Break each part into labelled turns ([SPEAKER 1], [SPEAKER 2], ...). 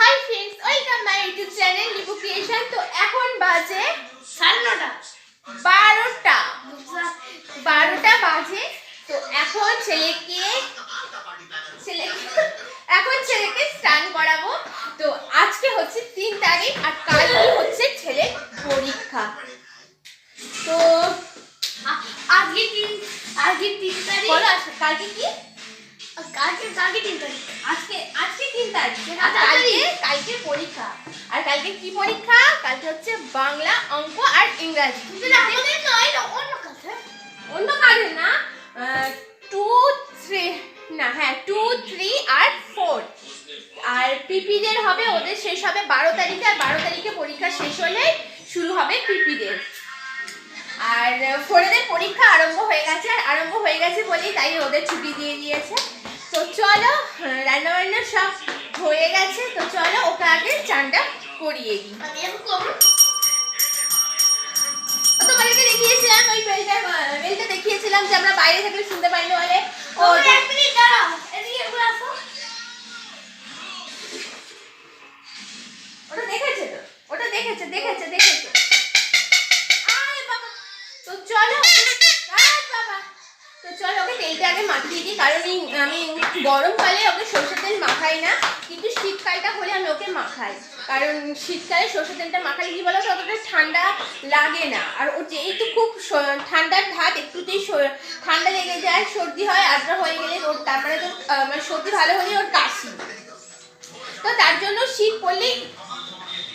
[SPEAKER 1] Hi friends welcome my YouTube channel Lipu creation তো এখন বাজে
[SPEAKER 2] সাড়ে নটা।
[SPEAKER 1] বারোটা। বারোটা বাজে। তো এখন ছেলেকে ছেলেকে এখন ছেলেকে স্নান করাবো। তো আজকে হচ্ছে তিন তারিখ আর কালকে হচ্ছে ছেলের পরীক্ষা। তো
[SPEAKER 2] আজকে তিন আজকে তিন তারিখ
[SPEAKER 1] কালকে কি?
[SPEAKER 2] কালকে কালকে তিন তারিখ।
[SPEAKER 1] আজকে আজকে তিন তারিখ
[SPEAKER 2] আজ
[SPEAKER 1] কালকে? কালকে পরীক্ষা। আর কালকে কি পরীক্ষা? কালকে হচ্ছে বাংলা অঙ্ক আর ইংরাজি।
[SPEAKER 2] আমাদের নয় অন্য
[SPEAKER 1] অন্য কাজে না টু থ্রি না হ্যাঁ টু থ্রি আর ফোর আর পিপিদের হবে ওদের শেষ হবে বারো তারিখে আর বারো তারিখে পরীক্ষা শেষ হলে শুরু হবে পিপিদের আর ফোরেদের পরীক্ষা আরম্ভ হয়ে গেছে আর আরম্ভ হয়ে গেছে বলেই তাই ওদের ছুটি দিয়ে দিয়েছে তো চলো রান্না বান্না সব হয়ে গেছে তো চলো ওকে আগে চানটা করিয়ে দিই তোমাদেরকে দেখিয়েছিলাম ওই বেলটা বেলটা দেখিয়েছিলাম যে আমরা বাইরে থেকে শুনতে পাইনি বলে ও
[SPEAKER 2] ও এক মিনিট দাঁড়াও এদিকে একবার আসো।
[SPEAKER 1] ওটা দেখেছে তো? ওটা দেখেছে দেখেছে দেখেছে। আরে বাবা। তো চলো বাবা। তো চলো ওকে তেলটা আগে মাখিয়ে দিই কারণ আমি গরমকালে ওকে মাখাই না, কিন্তু শীতকালটা হলে আমি ওকে মাখাই। কারণ শীতকালে সরষের তেলটা মাখালে কি বলো তো অতটা ঠান্ডা লাগে না। আর ও যেহেতু খুব ঠান্ডার ভাত, একটুতেই ঠান্ডা লেগে যায়, সর্দি হয়, আদ্রা হয়ে গেলে ওর তারপরে তো মানে সর্দি ভালো হলে ওর কাশি। তো তার জন্য শীত পড়লেই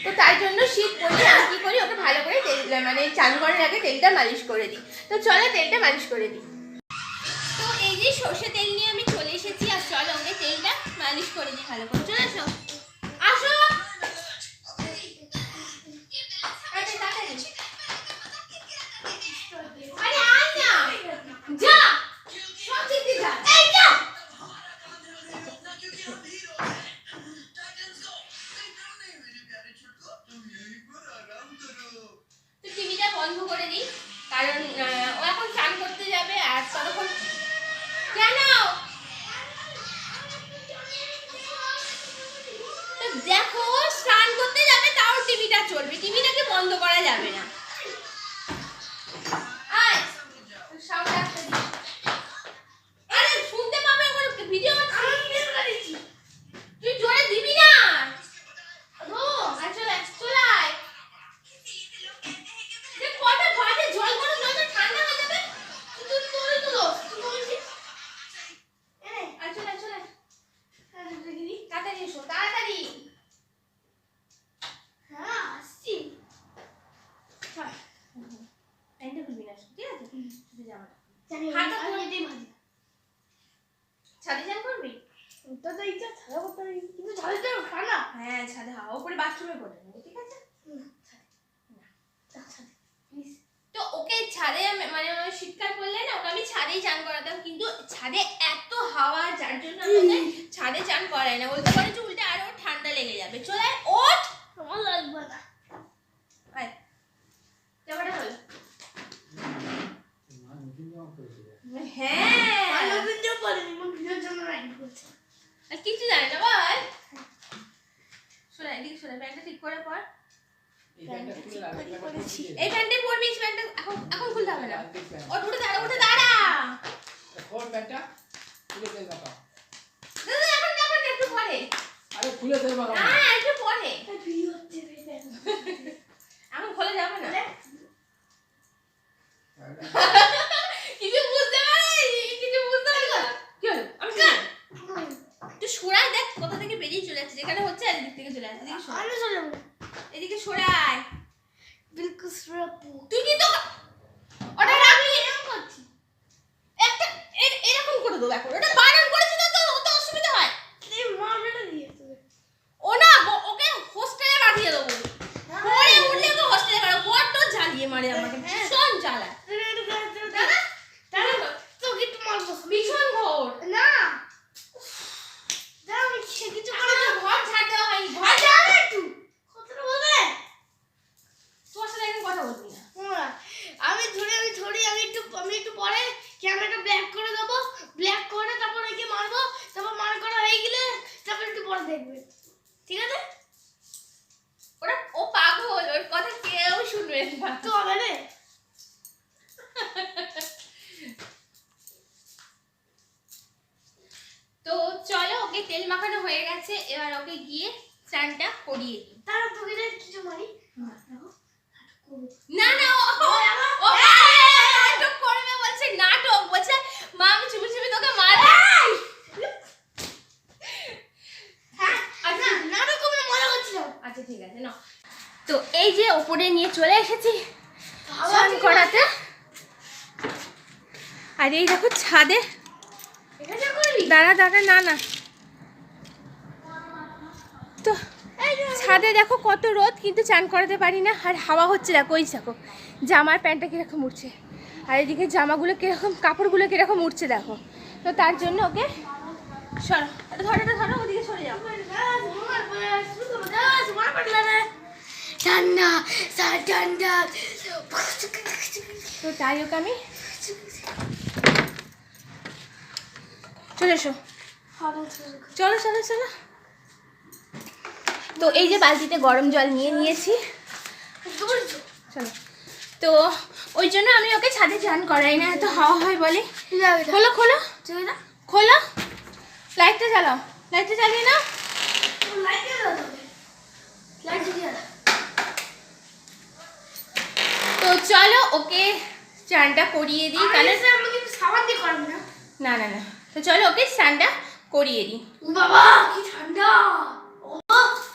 [SPEAKER 1] তো তার জন্য শীত পড়লে আমি কী করি, ওকে ভালো করে তেল মানে চান করার আগে তেলটা মালিশ করে দিই। তো চলো তেলটা মালিশ করে দিই। তো এই যে সর্ষে তেল মালিশ করে দিই ভালো করে চলে আসো। বন্ধ করা যাবে না আয় সাউন্ড আসতে দিই আরে শুনতে পাবে ওর ভিডিও
[SPEAKER 2] আমি ফেল করেছি
[SPEAKER 1] তুই জোরে দিবি না
[SPEAKER 2] ও
[SPEAKER 1] আয় চলে আয়, চলে আয় দেখ কটা বাজে জল গরম জলটা ঠান্ডা হয়ে যাবে
[SPEAKER 2] তুই তুই তুলো তুই বলছিস এনে
[SPEAKER 1] আয় চলে আয়, চলে আয়।
[SPEAKER 2] তাহলে দেখি দি
[SPEAKER 1] তাড়াতাড়ি এসো তাড়াতাড়ি
[SPEAKER 2] হ্যাঁ আসছি
[SPEAKER 1] প্যান্টটা খুলবি না ঠিক আছে শুধু জামাটা
[SPEAKER 2] জানি
[SPEAKER 1] হাতটা
[SPEAKER 2] আমি
[SPEAKER 1] ধরে-
[SPEAKER 2] এটাই ভাজি
[SPEAKER 1] ছাদে চান করবি?
[SPEAKER 2] তো তো ইচ্ছা ছাড়া করতে পারি কিন্তু ছাড়া তো খানা
[SPEAKER 1] হ্যাঁ ছাদে হাওয়া উপরে বাথরুমে করে ঠিক আছে? তো ওকে ছাদে মানে শীতকাল পড়লে না ওকে আমি ছাদেই চান করাতাম কিন্তু ছাদে এত হাওয়া যার জন্য আমি ছাদে চান করাই না। বলতে পারি যে উল্টে আরও ঠান্ডা লেগে যাবে। চলে ওঠ!
[SPEAKER 2] আমার লাগবে না।
[SPEAKER 1] হ্যাঁ।
[SPEAKER 2] জন্য
[SPEAKER 1] আর কিছু জানে না বল। শোনা এদিকে শোনা প্যান্টটা ঠিক করে পর। এই প্যান্টে পরবি এই প্যান্টটা এখন এখন খুলতে হবে না। ওঠ উঠে দাঁড়া উঠে দাঁড়া। দাদা এখন যাবেন একটু পরে।
[SPEAKER 3] আরে খুলে দেবে
[SPEAKER 1] না একটু পরে।
[SPEAKER 2] ভিডিও হচ্ছে
[SPEAKER 1] এখন খোলা যাবে না কিছু বুঝতে পারি কিছু বুঝতে পারি না কি হলো আমি কার তুই সরাই দেখ কোথা থেকে বেরিয়ে চলে যাচ্ছে যেখানে হচ্ছে আর এদিক থেকে চলে যাচ্ছে এদিকে সরা।
[SPEAKER 2] আমি চলে যাব।
[SPEAKER 1] এদিকে সরাই।
[SPEAKER 2] বিলকুল সুরাপু
[SPEAKER 1] তুই কি তো ওটা রাখলি
[SPEAKER 2] এরকম করছি।
[SPEAKER 1] একটা এ- এরকম করে দেবো এখন। ওটা বারণ করেছি তো তো তো অসুবিধা হয়।
[SPEAKER 2] এই মারবেটা দিয়ে
[SPEAKER 1] ও না ও- ওকে হোস্টেলে পাঠিয়ে দেবো। পরে উঠলে ওকে হোস্টেলে পাঠাবো। বড্ড জ্বালিয়ে মারে আমাকে। ভীষণ জ্বালায়।
[SPEAKER 2] দাদা দাদা তোকে একটু মারবো।
[SPEAKER 1] ভীষণ ঘোর।
[SPEAKER 2] না দাদা আমি সে কিছু করে
[SPEAKER 1] আমার ঘর ছাড় দেওয়া হয়নি ঘর
[SPEAKER 2] যাবে একটু কথাটা বলবে
[SPEAKER 1] তোর সাথে এখন কথা বলবি না
[SPEAKER 2] ওরা, আমি ধরে আমি ধরি আমি একটু আমি একটু পরে ক্যামেরাটা ব্ল্যাক করে দেবো ব্ল্যাক করে তারপর ওকে ঠিক আছে
[SPEAKER 1] ওরা ও পাগল ওর কথা কেউ শুনবে না
[SPEAKER 2] তো হবে না
[SPEAKER 1] তো চলো ওকে তেল মাখানো হয়ে গেছে এবার ওকে গিয়ে স্নানটা করিয়ে দিই
[SPEAKER 2] তারা তোকে যে কিছু মারি
[SPEAKER 1] না না ও ও নাটক করবে বলছে নাটক বলছে মা আমি চুপি চুপি তোকে মার
[SPEAKER 2] হ্যাঁ আচ্ছা নাটক করে মজা করছিলাম
[SPEAKER 1] আচ্ছা ঠিক আছে না তো এই যে ওপরে নিয়ে চলে এসেছি স্নান করাতে আর এই দেখো ছাদে দাঁড়া দাঁড়া না না তো ছাদে দেখো কত রোদ কিন্তু চান করাতে পারি না আর হাওয়া হচ্ছে দেখো ওই দেখো জামার প্যান্টটা কীরকম উঠছে আর এদিকে জামাগুলো কীরকম কাপড়গুলো কীরকম উঠছে দেখো তো তার জন্য ওকে সরো ধরো ধরো ওদিকে সরে যাও
[SPEAKER 2] ঠান্ডা ঠান্ডা
[SPEAKER 1] তো তাই ওকে আমি। চলে এসো। চলো চলো চলো। তো এই যে বালতিতে গরম জল নিয়ে নিয়েছি। চলো। তো ওই জন্য আমি ওকে ছাদে চান করাই না এত হাওয়া হয় বলে। খোলো খোলো। খোলো। লাইটটা চালাও। লাইটটা জ্বালিয়ে না তো চলো ওকে চানটা করিয়ে দিই। তাহলে
[SPEAKER 2] না।
[SPEAKER 1] না না তো চলো ওকে স্নানটা করিয়ে দিই।
[SPEAKER 2] বাবা কি ঠান্ডা।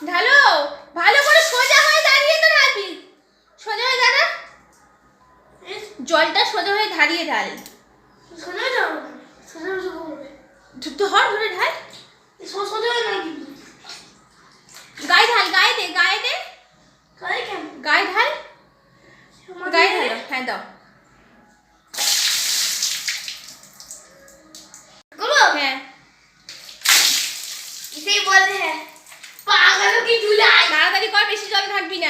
[SPEAKER 1] ঢালো ভালো করে সোজা হয়ে দাঁড়িয়ে তো ঢালবি। সোজা হয়ে দাঁড়া। জলটা সোজা হয়ে দাঁড়িয়ে ঢাল। ধর ধরে ঢাল। গায়ে ঢাল গায়ে দে গায়ে দে। গায়ে ঢাল। গায়ে হ্যালো হ্যাঁ দাও হ্যাঁ
[SPEAKER 2] পাগল কি ঝুলে
[SPEAKER 1] তাড়াতাড়ি কর বেশি জল থাকবি না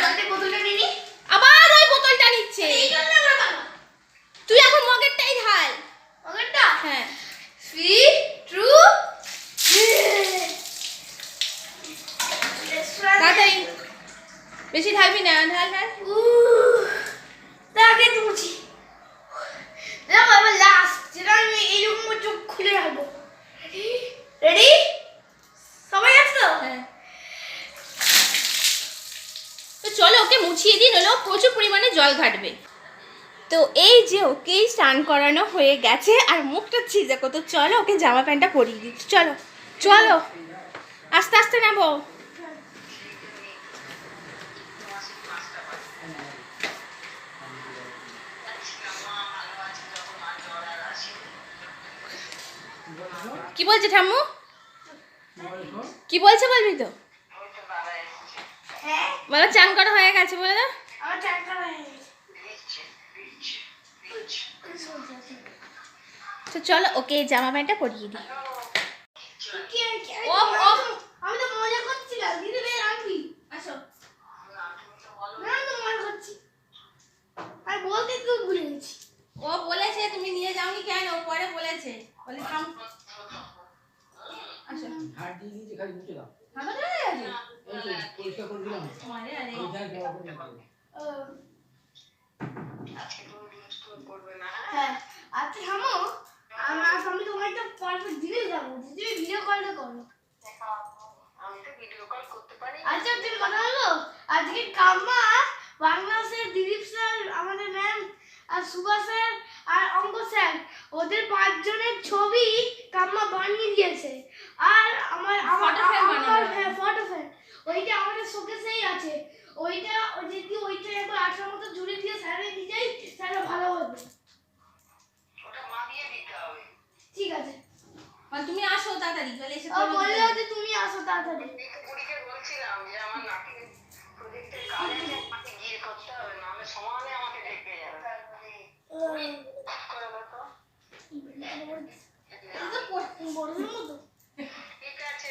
[SPEAKER 1] জল ঘাটবে। তো এই যে ওকেই স্নান করানো হয়ে গেছে আর মুখটা ছিজে তো চলো ওকে জামা প্যান্টটা পরিয়ে দিচ্ছি চলো চলো আস্তে আস্তে নেব কি বলছে ঠাম্মু? কি বলছে বলবি তো?
[SPEAKER 2] হ্যাঁ।
[SPEAKER 1] বলো চান করা হয়ে গেছে বলে দাও।
[SPEAKER 2] হয়ে
[SPEAKER 1] তো চলো ওকে জামা প্যান্টটা পরিয়ে দিই।
[SPEAKER 2] আমি
[SPEAKER 1] ও,
[SPEAKER 2] তো-
[SPEAKER 1] ও।
[SPEAKER 2] আমি তো মজা করছিলাম দিদি ভাই আনবি।
[SPEAKER 1] আসো।
[SPEAKER 2] না তো মজা করছি। আর বলতে তো ভুলে গেছি।
[SPEAKER 1] ও বলেছে তুমি নিয়ে যাওনি কেন? ও পরে বলেছে। বলে থাম। আসো
[SPEAKER 3] হাত দিয়ে দিয়েছি খালি মুছে দাও
[SPEAKER 1] হামা চলে গেছে
[SPEAKER 3] এই তো পরিষ্কার করে দিলাম
[SPEAKER 1] মারে আরে
[SPEAKER 3] ওই যা জবা করে দাও।
[SPEAKER 2] আহ, হ্যাঁ আচ্ছা থামো আমার আমি তোমার একটা পারফেক্ট জিনিস দেবো যদি ভিডিও কলটা করো আচ্ছা তুমি কথা বলব আজকে কাম্মা বাংলা স্যার দিলীপ স্যার আমাদের ম্যাম আর সুভাষ স্যার আর অঙ্ক স্যার ওদের পাঁচজনের ছবি কাম্মা বানিয়ে দিয়েছে। আর আমার আমার। হ্যাঁ ফটো ফ্রেম। ওইটা আমাদের শোকেসেই আছে। ওইটা যদি ওইটা একবার আঠার মতো জুড়ে দিয়ে স্যারে দিয়ে যাই স্যাররা ভালো হবে। ঠিক আছে।
[SPEAKER 1] বল তুমি আসো তাড়াতাড়ি চলে এসে
[SPEAKER 2] ও বলল যে তুমি আসো তাড়াতাড়ি।
[SPEAKER 4] বুড়িকে বলছিলাম যে আমার নাতির প্রজেক্টের কাজ আমাকে গিয়ে করতে হবে না আমি সমানে আমাকে দেখতে যাবে। করে
[SPEAKER 2] এটা
[SPEAKER 4] আছে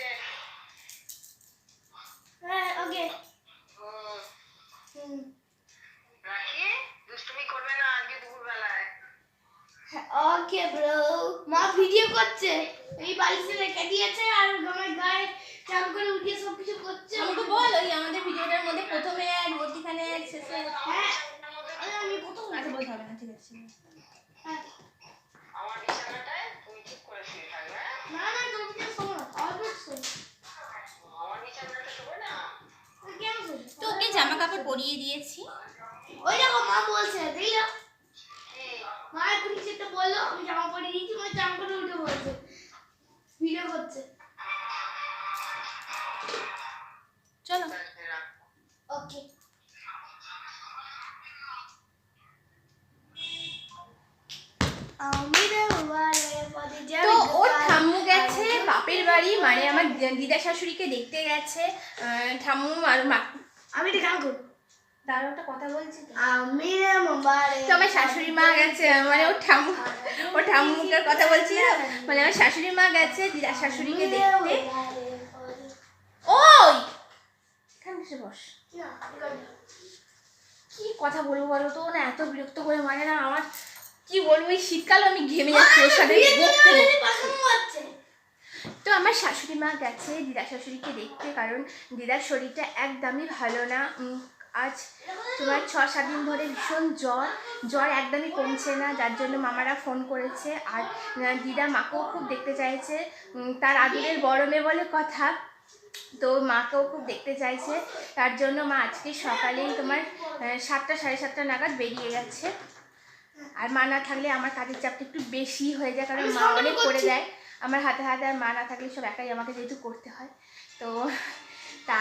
[SPEAKER 1] আহ, আর মা
[SPEAKER 2] আমি এটা গান করব।
[SPEAKER 1] একটা কথা বলছি তো।
[SPEAKER 2] আমি
[SPEAKER 1] তো আমার শাশুড়ি মা গেছে মানে ওর ঠাম্মু ওর ঠাম্মুকের কথা বলছি মানে আমার শাশুড়ি মা গেছে শাশুড়িকে দেখতে। ওই! এখানে বস কি কথা বলব বলো তো? ও না এত বিরক্ত করে মানে না আমার কি বলব? এই শীতকালে আমি ঘেমে যাচ্ছি ওর সাথে। তো আমার শাশুড়ি মা গেছে দিদা শাশুড়িকে দেখতে, কারণ দিদার শরীরটা একদমই ভালো না। আজ তোমার ছ, সাত দিন ধরে ভীষণ জ্বর। জ্বর একদমই কমছে না, যার জন্য মামারা ফোন করেছে। আর দিদা মাকেও খুব দেখতে চাইছে। তার আদরের গরমে বলে কথা, তো মাকেও খুব দেখতে চাইছে। তার জন্য মা আজকে সকালেই তোমার সাতটা, সাড়ে সাতটা নাগাদ বেরিয়ে গেছে। আর মা না থাকলে আমার কাজের চাপটা একটু বেশি হয়ে যায়, কারণ মা অনেক করে দেয়। আমার হাতে হাতে আর মা না থাকলে সব একাই আমাকে যেহেতু করতে হয়। তো তা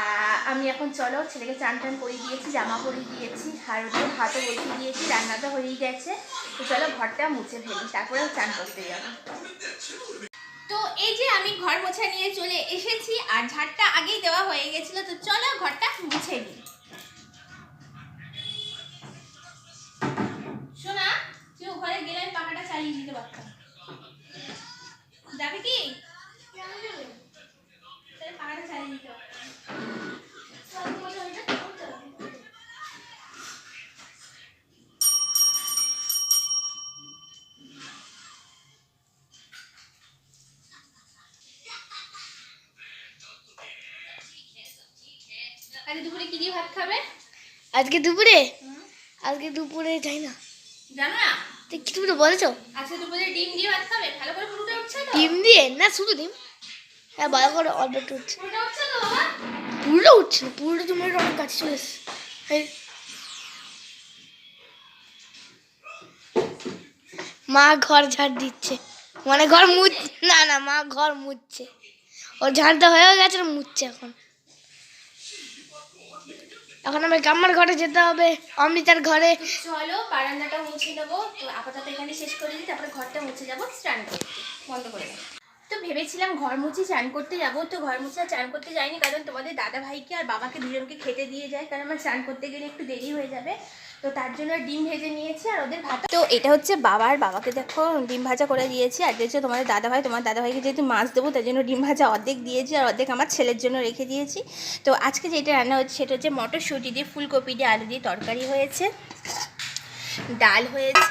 [SPEAKER 1] আমি এখন চলো ছেলেকে চান টান করে দিয়েছি, জামা পরিয়ে দিয়েছি আর ওদের হাতও বসিয়ে দিয়েছি, রান্নাটা হয়েই গেছে। তো চলো ঘরটা মুছে ফেলি তারপরে চান করতে যাব। তো এই যে আমি ঘর মোছা নিয়ে চলে এসেছি আর ঝাড়টা আগেই দেওয়া হয়ে গেছিল, তো চলো ঘরটা মুছে দিই শোনা তুই ঘরে গেলে আমি পাখাটা চালিয়ে দিতে পারতাম। কি? আজকে দুপুরে কি দিয়ে ভাত খাবে?
[SPEAKER 2] আজকে দুপুরে? আজকে দুপুরে যাই না?
[SPEAKER 1] জানো না?
[SPEAKER 2] তো কি তুমি বলেছ?
[SPEAKER 1] আজকে দুপুরে ডিম দিয়ে ভাত খাবে? ভালো করে
[SPEAKER 2] ডিম দিয়ে? না শুধু ডিম। হ্যাঁ ভালো করে
[SPEAKER 1] তো বাবা?
[SPEAKER 2] পুরোটা উঠছে না পুরোটা তোমার অনেক কাছে চলে এসছে। মা ঘর ঝাড় দিচ্ছে। মানে ঘর মুছ না না মা ঘর মুছছে। ওর ঝাড়টা হয়েও গেছে মুছছে এখন। এখন আমি কাম্মার ঘরে যেতে হবে অমৃতার ঘরে।
[SPEAKER 1] চলো বারান্দাটা মুছে নেব। আপাতত এখানে শেষ করে দিই তারপরে ঘরটা মুছে যাব স্নান করতে। বন্ধ করে তো ভেবেছিলাম ঘর মুছে চান করতে যাব, তো ঘর মুছে চান করতে যাইনি কারণ তোমাদের দাদা ভাইকে আর বাবাকে দুজনকে খেতে দিয়ে যায়, কারণ আমার চান করতে গেলে একটু দেরি হয়ে যাবে। তো তার জন্য ডিম ভেজে নিয়েছি আর ওদের ভাত। তো এটা হচ্ছে বাবার, বাবাকে দেখো ডিম ভাজা করে দিয়েছি আর হচ্ছে তোমাদের দাদা ভাই তোমার দাদা ভাইকে যেহেতু মাছ দেবো, তার জন্য ডিম ভাজা অর্ধেক দিয়েছি আর অর্ধেক আমার ছেলের জন্য রেখে দিয়েছি। তো আজকে যেটা রান্না হচ্ছে সেটা হচ্ছে মটরশুঁটি দিয়ে ফুলকপি দিয়ে আলু দিয়ে তরকারি হয়েছে, ডাল হয়েছে,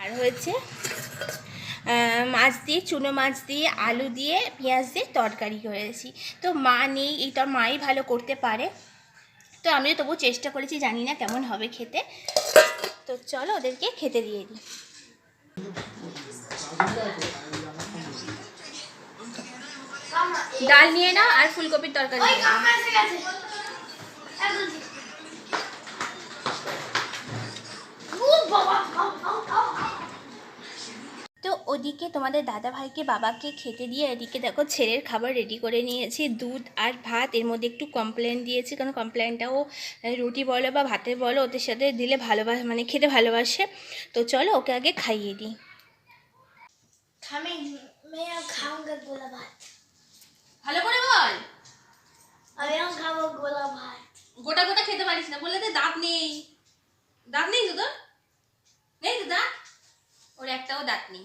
[SPEAKER 1] আর হয়েছে মাছ দিয়ে, চুনো মাছ দিয়ে, আলু দিয়ে, পেঁয়াজ দিয়ে তরকারি করেছি। তো মা নেই এইটা মাই ভালো করতে পারে। তো আমিও তবু চেষ্টা করেছি, জানি না কেমন হবে খেতে। তো চলো ওদেরকে খেতে দিয়ে দিই। ডাল নিয়ে নাও আর ফুলকপির তরকারি ওদিকে তোমাদের দাদা ভাইকে বাবাকে খেতে দিয়ে এদিকে দেখো ছেলের খাবার রেডি করে নিয়েছি। দুধ আর ভাত এর মধ্যে একটু কমপ্লেন দিয়েছি কারণ কমপ্লেনটাও রুটি বলো বা ভাতে বলো ওদের সাথে দিলে ভালোবাসে মানে খেতে ভালোবাসে। তো চলো ওকে আগে খাইয়ে দিই। ভালো করে বল। গোটা গোটা খেতে পারিস না বললে তো দাঁত নেই। দাঁত নেই তো তোর? নেই তো দাঁত? ওর একটাও দাঁত নেই।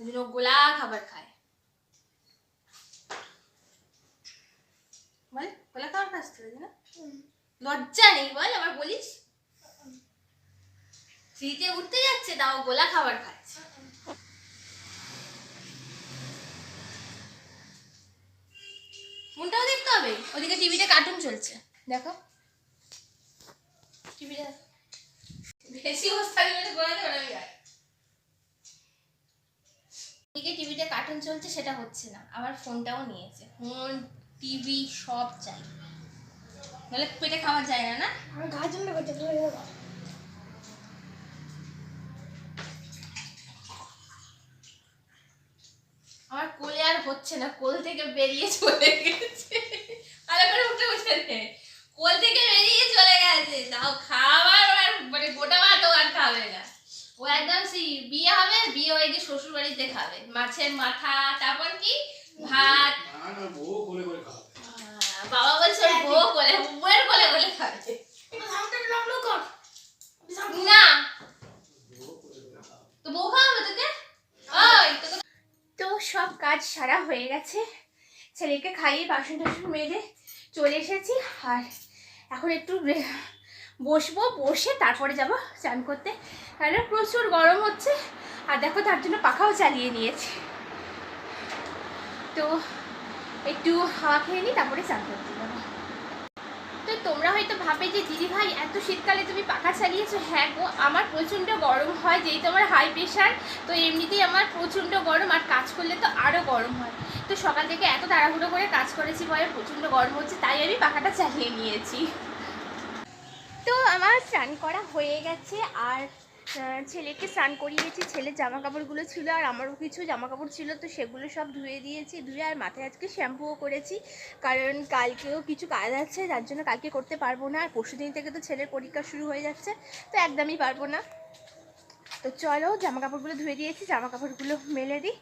[SPEAKER 1] ওই জন্য গোলা খাবার খায়। বল, গোলা খাবার খাস তো না লজ্জা নেই, বল, আবার বলিস? ফ্রিতে উঠতে যাচ্ছে, তাও গোলা খাবার খাচ্ছে। মনটাও দেখতে হবে। ওদিকে টিভিতে কার্টুন চলছে। দেখো। টিভিটা বেশি অবস্থা গেলে গোলাতে ওরাই যায় ওদিকে টিভিতে কার্টুন চলছে সেটা হচ্ছে না। আবার ফোনটাও নিয়েছে। ফোন টিভি সব চাই। নাহলে পেটে খাওয়া যায় না না?
[SPEAKER 2] আমার
[SPEAKER 1] আমার কোলে আর হচ্ছে না কোল থেকে বেরিয়ে চলে গেছে। ভালো করে উঠে উঠে নে। কোল থেকে বেরিয়ে চলে গেছে। তাও খাবার আর মানে গোটা ভাত ও আর খাবে না। ও একদম সেই বিয়ে হবে, বিয়ে হয়ে গিয়ে শ্বশুর বাড়িতে খাবে। মাছের মাথা, তারপর কি? ভাত। বাবা বলছে বউ কোলে, বউয়ের কোলে কোলে খাবে। না। তো বউ খাওয়াবে তোকে? ওই তো সব কাজ সারা হয়ে গেছে। ছেলেকে খাইয়ে বাসন টাসন মেজে চলে এসেছি। আর এখন একটু বসবো, বসে তারপরে যাব চান করতে। কারণ প্রচুর গরম হচ্ছে। আর দেখো তার জন্য পাখাও চালিয়ে নিয়েছি। তো একটু হাওয়া খেয়ে নিই তারপরে চান করতে তো তোমরা হয়তো ভাবে যে দিদি ভাই এত শীতকালে তুমি পাখা চালিয়েছো? হ্যাঁ গো, আমার প্রচণ্ড গরম হয়, যেহেতু আমার হাই প্রেশার তো এমনিতেই আমার প্রচণ্ড গরম, আর কাজ করলে তো আরও গরম হয়। তো সকাল থেকে এত তাড়াহুড়ো করে কাজ করেছি বলে প্রচণ্ড গরম হচ্ছে, তাই আমি পাখাটা চালিয়ে নিয়েছি। তো আমার স্নান করা হয়ে গেছে, আর ছেলেকে স্নান করিয়েছি, ছেলের জামা কাপড়গুলো ছিল আর আমারও কিছু জামা কাপড় ছিল, তো সেগুলো সব ধুয়ে দিয়েছি, ধুয়ে আর মাথায় আজকে শ্যাম্পুও করেছি। কারণ কালকেও কিছু কাজ আছে যার জন্য কালকে করতে পারব না। আর পরশু দিন থেকে তো ছেলের পরীক্ষা শুরু হয়ে যাচ্ছে, তো একদমই পারব না। তো চলো জামা কাপড়গুলো ধুয়ে দিয়েছি জামা কাপড়গুলো মেলে দিই,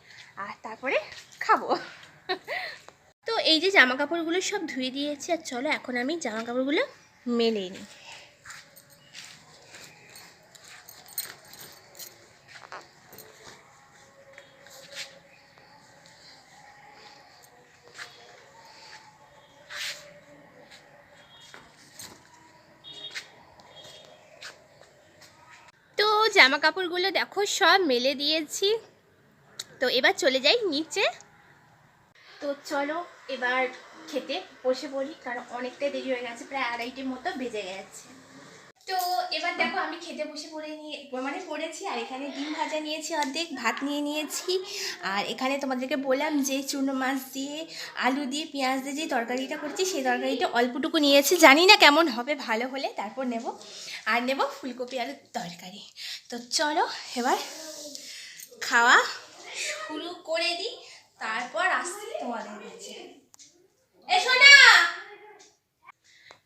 [SPEAKER 1] আর তারপরে খাব। তো এই যে জামা কাপড়গুলো সব ধুয়ে দিয়েছি, আর চলো এখন আমি জামা কাপড়গুলো মেলে নিই তো জামা কাপড়গুলো দেখো, সব মেলে দিয়েছি। তো এবার চলে যাই নিচে। তো চলো এবার খেতে বসে পড়ি, কারণ অনেকটাই দেরি হয়ে গেছে, প্রায় আড়াইটের মতো বেজে গেছে। তো এবার দেখো আমি খেতে বসে পড়ে নিয়ে মানে পড়েছি, আর এখানে ডিম ভাজা নিয়েছি অর্ধেক, ভাত নিয়ে নিয়েছি। আর এখানে তোমাদেরকে বললাম যে চুনো মাছ দিয়ে, আলু দিয়ে, পেঁয়াজ দিয়ে যে তরকারিটা করছি, সেই তরকারিটা অল্পটুকু নিয়েছি। জানি না কেমন হবে, ভালো হলে তারপর নেব। আর নেব ফুলকপি আলুর তরকারি। তো চলো এবার খাওয়া শুরু করে দিই, তারপর আসছি তোমাদের কাছে। এসো না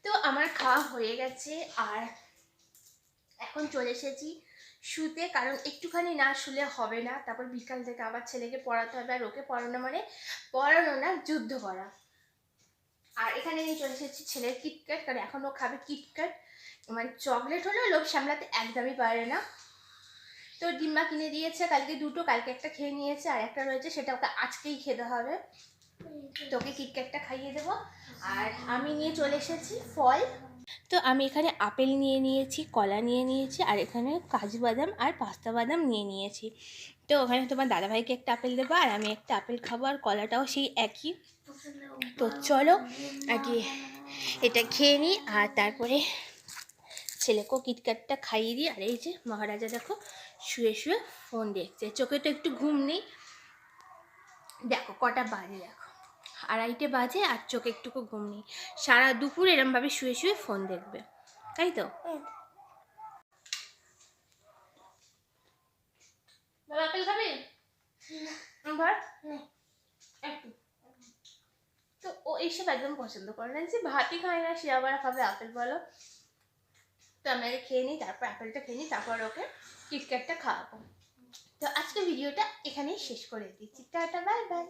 [SPEAKER 1] তো আমার খাওয়া হয়ে গেছে, আর এখন চলে এসেছি শুতে, কারণ একটুখানি না শুলে হবে না। তারপর বিকাল থেকে আবার ছেলেকে পড়াতে হবে, আর ওকে পড়ানো মানে পড়ানো না, যুদ্ধ করা। আর এখানে নিয়ে চলে এসেছি ছেলের কিটক্যাট কারণ এখন ও খাবে কিটক্যাট মানে চকলেট হলেও লোক সামলাতে একদমই পারে না। তো ডিম্মা কিনে দিয়েছে, কালকে দুটো, কালকে একটা খেয়ে নিয়েছে, আর একটা রয়েছে, সেটা ওকে আজকেই খেতে হবে। তোকে কিটক্যাটটা খাইয়ে দেবো। আর আমি নিয়ে চলে এসেছি ফল। তো আমি এখানে আপেল নিয়ে নিয়েছি, কলা নিয়ে নিয়েছি, আর এখানে কাজু বাদাম আর পাস্তা বাদাম নিয়ে নিয়েছি। তো ওখানে তোমার দাদাভাইকে একটা আপেল দেবো, আর আমি একটা আপেল খাব, আর কলাটাও সেই একই। তো চলো, আগে এটা খেয়ে নিই, আর তারপরে ছেলেকেও কিটক্যাটটা খাইয়ে দিই। আর এই যে মহারাজা দেখো, শুয়ে শুয়ে ফোন দেখছে। চোখে তো একটু ঘুম নেই। দেখো, কটা বাজে দেখো। আড়াইটে বাজে আর চোখে একটুকু ঘুম নেই সারা দুপুর এরমভাবে শুয়ে শুয়ে ফোন দেখবে। তাই তো? বাবা আপেল খাবি? একটু। তো ও এইসব একদম পছন্দ করে না। যে ভাতই খায় না সে আবার খাবে আপেল বলো। তো আমি আগে খেয়ে নিই তারপর আপেলটা খেয়ে নিই তারপর ওকে কিটক্যাটটা খাওয়াবো। তো আজকে ভিডিওটা এখানেই শেষ করে দিচ্ছি। Tata bye bye.